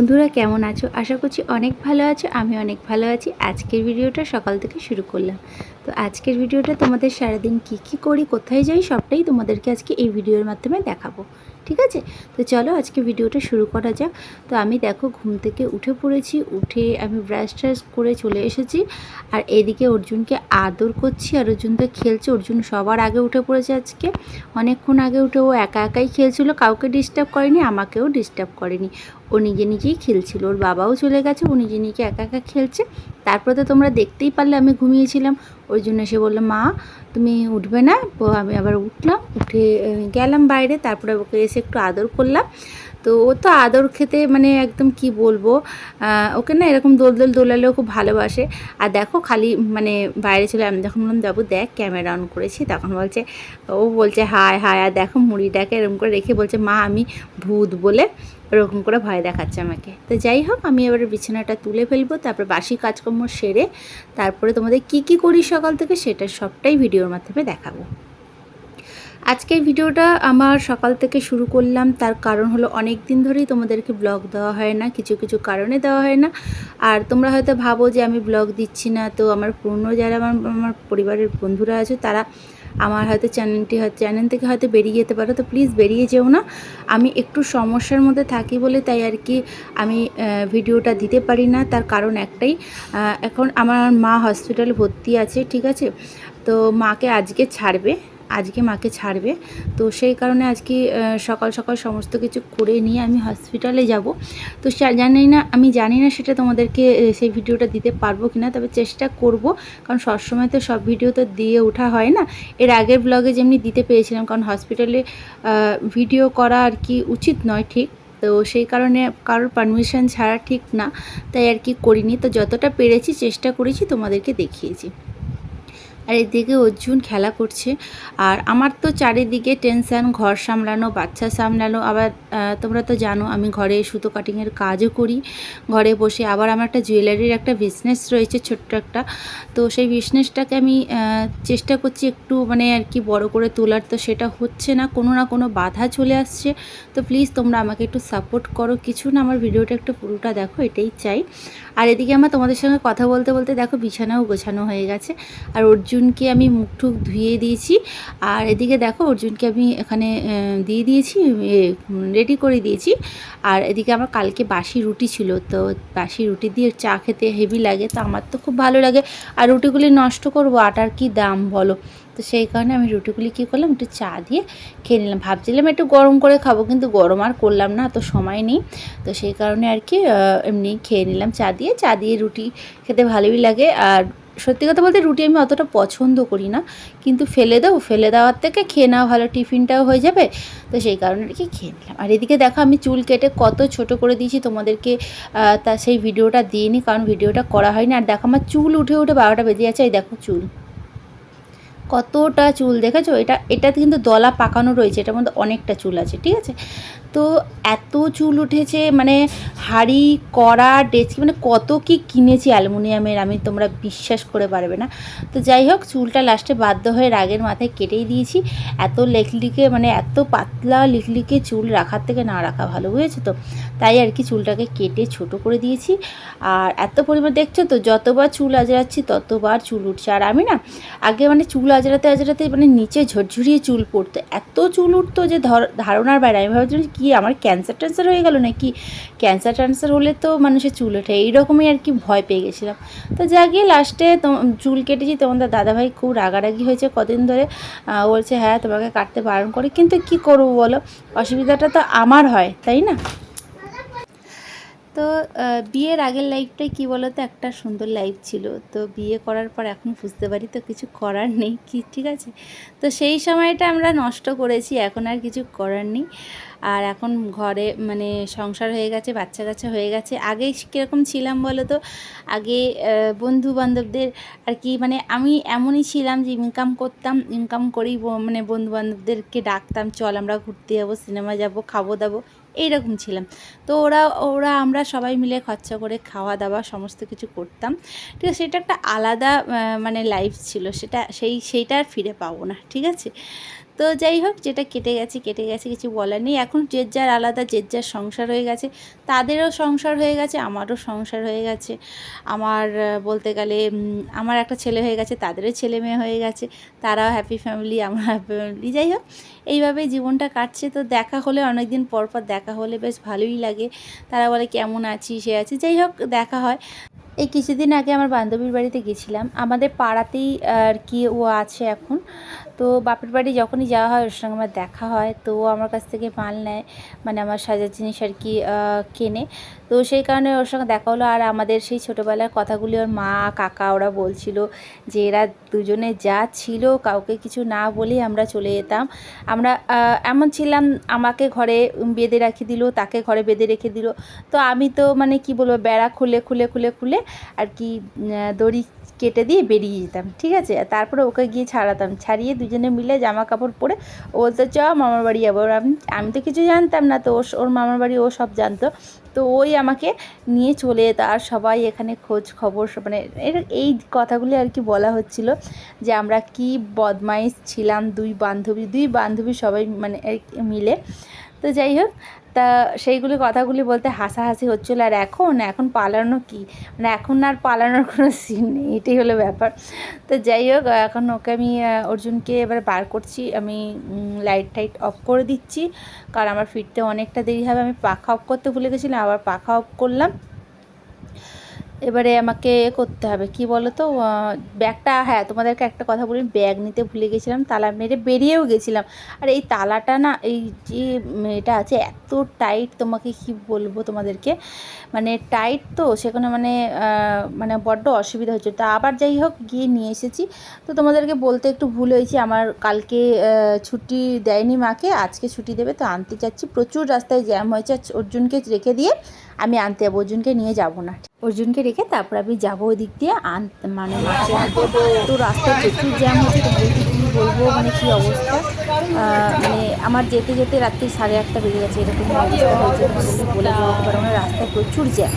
বন্ধুরা কেমন আছো? আশা করছি অনেক ভালো আছো আমি অনেক ভালো আছি। আজকের ভিডিওটা সকাল থেকে শুরু করলাম। তো আজকের ভিডিওটা তোমাদের সারাদিন কি কি করি, কোথায় যাই, সবটাই তোমাদেরকে আজকে এই ভিডিওর মাধ্যমে দেখাবো, ঠিক আছে? তো চলো আজকে ভিডিওটা শুরু করা যাক। তো আমি দেখো ঘুম থেকে উঠে পড়েছি, উঠে আমি ব্রাশ ট্রাশ করে চলে এসেছি আর এদিকে অর্জুনকে আদর করছি আর অর্জুন তো খেলছে, অর্জুন সবার আগে উঠে পড়েছে আজকে। অনেকক্ষণ আগে উঠে ও একা একাই খেলছিল, কাউকে ডিস্টার্ব করেনি, আমাকেও ডিস্টার্ব করেনি। ও নিজে নিজেই খেলছিল, ওর বাবাও চলে গেছে, ও নিজে নিজে একা একা খেলছে। তারপরে তো তোমরা দেখতেই পারলে আমি ঘুমিয়েছিলাম। ওই জন্য এসে বলল, মা, তুমি উঠবে না? তো আমি আবার উঠলাম, উঠে গেলাম বাইরে, তারপরে ওকে এসে একটু আদর করলাম। তো ও তো আদর খেতে মানে একদম কি বলব ওকে না এরকম দোল দোল দোলালেও খুব ভালোবাসে। আর দেখো খালি মানে বাইরে চলে, আমি যখন বললাম, যাব দেখ, ক্যামেরা অন করেছি। তখন বলছে, ও বলছে, হায় হায়। আর দেখো মুড়িটাকে এরকম করে রেখে বলছে, মা, আমি ভূত বলে ওরকম করে ভয় দেখাচ্ছে আমাকে। তো যাই হোক, আমি এবারে বিছানাটা তুলে ফেলব, তারপর বাসি কাজকর্ম সেরে তারপরে তোমাদের কি কি করি সকাল থেকে সেটা সবটাই ভিডিওর মাধ্যমে দেখাবো। আজকের ভিডিওটা আমার সকাল থেকে শুরু করলাম, তার কারণ হলো অনেক দিন ধরেই তোমাদেরকে ব্লগ দেওয়া হয় না, কিছু কিছু কারণে দেওয়া হয় না। আর তোমরা হয়তো ভাবো যে আমি ব্লগ দিচ্ছি না, তো আমার পুরনো যারা আমার আমার পরিবারের বন্ধুরা আছে, তারা আমার হয়তো চ্যানেলটি হয় চ্যানেল থেকে হয়তো বেরিয়ে যেতে পারো, তো প্লিজ বেরিয়ে যেও না। আমি একটু সমস্যার মধ্যে থাকি বলে তাই আর কি আমি ভিডিওটা দিতে পারি না। তার কারণ একটাই এখন আমার মা হসপিটালে ভর্তি আছে, ঠিক আছে? তো মাকে আজকে ছাড়বে। আজকে মাকে ছাড়বে। তো সেই কারণে আজকে সকাল সকাল সমস্ত কিছু করে নিয়ে আমি হসপিটালে যাব। তো জানি না, আমি জানি না সেটা তোমাদেরকে সেই ভিডিওটা দিতে পারব কি না তবে চেষ্টা করব। কারণ সবসময় তো সব ভিডিও তো দিয়ে ওঠা হয় না। এর আগের ব্লগে যেমনি দিতে পেরেছিলাম, কারণ হসপিটালে ভিডিও করা আর কি উচিত নয় ঠিক। তো সেই কারণে কারোর পারমিশন ছাড়া ঠিক না, তাই আর কি করিনি। তো যতটা পেরেছি, চেষ্টা করেছি তোমাদেরকে দেখিয়েছি। আর এদিকে অর্জুন খেলা করছে। আর আমার তো চারিদিকে টেনশান, ঘর সামলানো, বাচ্চা সামলানো। আবার তোমরা তো জানো, আমি ঘরে সুতো কাটিংয়ের কাজও করি। ঘরে বসে আবার আমার একটা জুয়েলারির একটা বিজনেস রয়েছে ছোট্ট একটা। তো সেই বিজনেসটাকে আমি চেষ্টা করছি একটু মানে আর কি বড় করে তোলার। তো সেটা হচ্ছে না, কোনো না কোনো বাধা চলে আসছে। তো প্লিজ তোমরা আমাকে একটু সাপোর্ট করো। কিছু না, আমার ভিডিওটা একটু পুরোটা দেখো, এটাই চাই। আর এদিকে আমার তোমাদের সঙ্গে কথা বলতে বলতে দেখো, বিছানাও গোছানো হয়ে গেছে। আর অর্জুনকে আমি মুখ টুক ধুয়ে দিয়েছি। আর এদিকে দেখো, অর্জুনকে আমি এখানে দিয়ে দিয়েছি রেডি করে দিয়েছি। আর এদিকে আমার কালকে বাসি রুটি ছিল, তো বাসি রুটি দিয়ে চা খেতে হেভি লাগে, তো আমার তো খুব ভালো লাগে। আর রুটিগুলি নষ্ট করব, আটার কি দাম বলো? তো সেই কারণে আমি রুটিগুলি কী করলাম, একটু চা দিয়ে খেয়ে নিলাম। ভাবছিলাম একটু গরম করে খাব, কিন্তু গরম আর করলাম না তো সময় নেই। তো সেই কারণে আর কি এমনি খেয়ে নিলাম চা দিয়ে। চা দিয়ে রুটি খেতে ভালোই লাগে, আর সত্যি কথা বলতে রুটি আমি অতটা পছন্দ করি না, কিন্তু ফেলে দাও, ফেলে দেওয়ার থেকে খেয়ে নেওয়া ভালো টিফিনটাও হয়ে যাবে। তো সেই কারণে আর কি খেয়ে নিলাম। আর এদিকে দেখো আমি চুল কেটে কত ছোট করে দিয়েছি, তোমাদেরকে তা সেই ভিডিওটা দিইনি, কারণ ভিডিওটা করা হয়নি। আর দেখো আমার চুল উঠে উঠে বারোটা বেজে যাচ্ছে, এই দেখো চুল। কতটা চুল দেখেছ? এটা, এটাতে কিন্তু দলা পাকানো রয়েছে, এটার মধ্যে অনেকটা চুল আছে, ঠিক আছে? তো এত চুল উঠেছে মানে হাঁড়ি, কড়া, ডেচকি মানে কত কি কিনেছি অ্যালুমিনিয়ামের, আমি তোমরা বিশ্বাস করে পারবে না। তো যাই হোক, চুলটা লাস্টে বাধ্য হয়ে রাগের মাথায় কেটেই দিয়েছি। এত লেখলিকে মানে এত পাতলা লিখলিকে চুল রাখার থেকে না রাখা ভালো, বুঝেছ তো? তাই আর কি চুলটাকে কেটে ছোট করে দিয়েছি। আর এত পরিমাণ, দেখছ তো? যতবার চুল আজরাচ্ছি ততবার চুল উঠছে। আর আমি না, আগে মানে চুল আজরাতে আজরাতে মানে নিচে ঝরঝরিয়ে চুল পড়তো। এত চুল উঠতো যে ধর, ধারণার বাইরে। আমি ভাবছিলাম কি আমার ক্যান্সার ট্যান্সার হয়ে গেল নাকি? ক্যান্সার ট্যান্সার হলে তো মানুষের চুল ওঠে, এইরকমই আর কি ভয় পেয়ে গেছিলাম। তো যা গিয়ে লাস্টে চুল কেটেছি তোমাদের দাদাভাই খুব রাগারাগি হয়েছে কদিন ধরে। বলছে হ্যাঁ তোমাকে কাটতে বারণ করে, কিন্তু কি করব বলো? অসুবিধাটা তো আমার হয়, তাই না? তো বিয়ের আগের লাইফটাই কী বলো তো একটা সুন্দর লাইফ ছিল। তো বিয়ে করার পর এখন বুঝতে পারি তো কিছু করার নেই কি, ঠিক আছে? তো সেই সময়টা আমরা নষ্ট করেছি, এখন আর কিছু করার নেই। আর এখন ঘরে মানে সংসার হয়ে গেছে, বাচ্চা কাচ্চা হয়ে গেছে। আগে কীরকম ছিলাম বলো তো আগে বন্ধু বান্ধবদের আর কি মানে আমি এমনই ছিলাম যে ইনকাম করতাম ইনকাম করেই মানে বন্ধু বান্ধবদেরকে ডাকতাম, চল আমরা ঘুরতে যাব সিনেমা যাব খাব দাবো এইরকম ছিলাম। তো ওরা ওরা আমরা সবাই মিলে খরচা করে খাওয়া দাওয়া সমস্ত কিছু করতাম। ঠিক আছে, সেটা একটা আলাদা মানে লাইফ ছিল। সেটা, সেই, সেইটা আর ফিরে পাবো না, ঠিক আছে? তো যাই হোক, যেটা কেটে গেছে কেটে গেছে, কিছু বলার নেই। এখন যে যার আলাদা, যে যার সংসার হয়ে গেছে, তাদেরও সংসার হয়ে গেছে, আমারও সংসার হয়ে গেছে। আমার বলতে গেলে আমার একটা ছেলে হয়ে গেছে, তাদেরও ছেলে মেয়ে হয়ে গেছে, তারাও হ্যাপি ফ্যামিলি আমরা হ্যাপি ফ্যামিলি যাই হোক, এইভাবেই জীবনটা কাটছে। তো দেখা হলে অনেক দিন পর পর দেখা হলে বেশ ভালোই লাগে। তারা বলে, কেমন আছি সে আছি। যাই হোক, দেখা হয়। এই কিছুদিন আগে আমার বান্ধবীর বাড়িতে গেছিলাম। আমাদের পাড়াতেই আর কি ও আছে এখন। তো বাপের বাড়ি যখনই যাওয়া হয়, ওর সঙ্গে আমার দেখা হয়। তো আমার কাছ থেকে মাল নেয় মানে আমার সাজার জিনিস আর কি কেনে। তো সেই কারণে ওর সঙ্গে দেখা হলো। আর আমাদের সেই ছোটোবেলার কথাগুলি ওর মা, কাকা ওরা বলছিল যে, এরা দুজনে যা ছিল, কাউকে কিছু না বলেই আমরা চলে যেতাম। আমরা এমন ছিলাম, আমাকে ঘরে বেঁধে রেখে দিল, তাকে ঘরে বেঁধে রেখে দিল। তো আমি তো মানে কি বলব, বেড়া খুলে খুলে খুলে খুলে আর কি দড়ি কেটে দিয়ে বেরিয়ে যেতাম, ঠিক আছে? তারপরে ওকে গিয়ে ছাড়াতাম, ছাড়িয়ে মিলে জামা কাপড় পরে বলতো চ, মামার বাড়ি যাব। আমি আমি তো কিছু জানতাম না, তো ওর মামার বাড়ি ও সব জানতো। তো ওই আমাকে নিয়ে চলে যেত আর সবাই এখানে খোঁজ খবর মানে এর- এই কথাগুলি আর কি বলা হচ্ছিল যে আমরা কি বদমাইশ ছিলাম দুই বান্ধবী দুই বান্ধবী সবাই মানে মিলে। তো যাই হোক তা সেইগুলি কথাগুলি বলতে হাসাহাসি হচ্ছিল। আর এখন এখন পালানো কি? মানে এখন আর পালানোর কোনো সিন নেই, এটাই হলো ব্যাপার। তো যাই হোক, এখন ওকে আমি অর্জুনকে এবার বার করছি। আমি লাইট টাইট অফ করে দিচ্ছি। কারণ আমার ফিরতে অনেকটা দেরি হবে। আমি পাখা অফ করতে ভুলে গেছিলাম, আবার পাখা অফ করলাম। এবারে আমাকে করতে হবে। কি বলো তো ব্যাগটা হ্যাঁ তোমাদেরকে একটা কথা বলি, ব্যাগ নিতে ভুলে গেছিলাম, তালা মেরে বেরিয়েও গেছিলাম। আর এই তালাটা না, এই যে এটা আছে, এত টাইট তোমাকে কি বলব তোমাদেরকে? মানে টাইট তো, সেখানে মানে মানে বড্ড অসুবিধা হচ্ছে। তা আবার যাই হোক, গিয়ে নিয়ে এসেছি। তো তোমাদেরকে বলতে একটু ভুল হয়েছে, আমার কালকে ছুটি দেয়নি মাকে, আজকে ছুটি দেবে, তো আনতে যাচ্ছি প্রচুর রাস্তায় জ্যাম হয়েছে অর্জুনকে রেখে দিয়ে আমি আনতে যাব, অর্জুনকে নিয়ে যাব না। অর্জুনকে রেখে তারপর আমি যাব ওই দিক দিয়ে। আন মানে তো রাস্তা প্রচুর জ্যাম হচ্ছে তোমাদেরকে কী বলব? মানে কী অবস্থা? মানে আমার যেতে যেতে রাত্রি সাড়ে আটটা বেজে গেছে, এরকম অবস্থা হয়েছে। বলে না রাস্তায় প্রচুর জ্যাম।